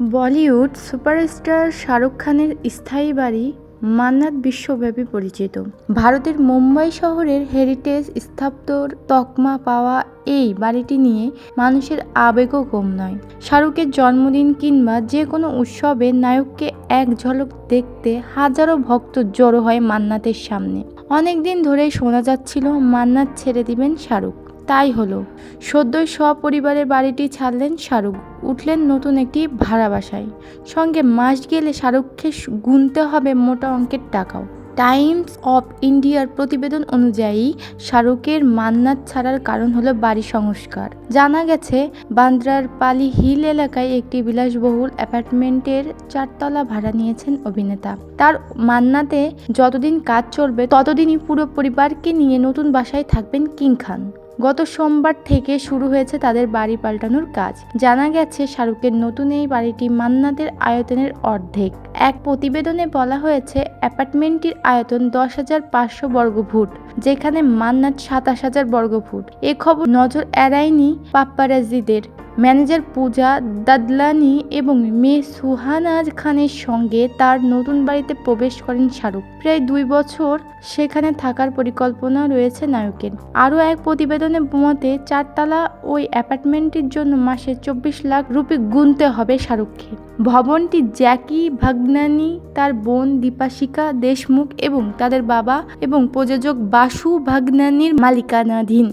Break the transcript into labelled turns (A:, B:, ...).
A: Bollywood superstar Shahrukh খানের স্থায়ী বাড়ি মান্নাত বিশ্বব্যাপী পরিচিত। ভারতের মুম্বাই শহরের হেরিটেজ স্থাপত্যর তকমা পাওয়া এই বাড়িটি নিয়ে মানুষের আবেগও কম নয়। শাহরুখের জন্মদিন কিংবা যে কোনো উৎসবে নায়ককে এক ঝলক দেখতে হাজারো ভক্ত জড়ো হয় মান্নাতের সামনে। অনেক দিন ধরেই শোনা যাচ্ছিল মান্নাত ছেড়ে দিবেন শাহরুখ। তাই হলো। সদ্যই সপরিবারের বাড়িটি ছাড়লেন শাহরুখ। উঠলেন নতুন একটি ভাড়া বাসায়। সঙ্গে মাস গেলে শাহরুখকে গুনতে হবে মোটা অঙ্কের টাকাও। টাইমস অফ ইন্ডিয়ার প্রতিবেদন অনুযায়ী শাহরুখের মান্নাত ছাড়ার কারণ হলো বাড়ি সংস্কার। জানা গেছে, বান্দ্রার পালি হিল এলাকায় একটি বিলাসবহুল অ্যাপার্টমেন্টের চারতলা ভাড়া নিয়েছেন অভিনেতা। তার মান্নাতে যতদিন কাজ চলবে, ততদিনই পুরো পরিবারকে নিয়ে নতুন বাসায় থাকবেন কিং খান। গত সোমবার থেকে শুরু হয়েছে তাদের বাড়ি পাল্টানোর কাজ। জানা গেছে, শাহরুখের নতুন এই বাড়িটি মান্নাদের আয়তনের অর্ধেক। এক প্রতিবেদনে বলা হয়েছে, অ্যাপার্টমেন্টটির আয়তন দশ হাজার পাঁচশো বর্গফুট, যেখানে মান্নাত সাতাশ হাজার বর্গফুট। এ খবর নজর এড়ায়নি পাপ্পারাজিদের। ম্যানেজার পূজা দাদলানি এবং মেয়ে সুহানাজ খানের সঙ্গে তার নতুন বাড়িতে প্রবেশ করেন শাহরুখ। প্রায় দুই বছর সেখানে থাকার পরিকল্পনা রয়েছে নায়কের। আরও এক প্রতিবেদনে মতে চারতলা ওই অ্যাপার্টমেন্টটির জন্য মাসে চব্বিশ লাখ রুপি গুনতে হবে শাহরুখকে। ভবনটি জ্যাকি ভাগনানি, তার বোন দীপাশিকা দেশমুখ এবং তাদের বাবা এবং প্রযোজক বাসু ভাগনানির মালিকানাধীন।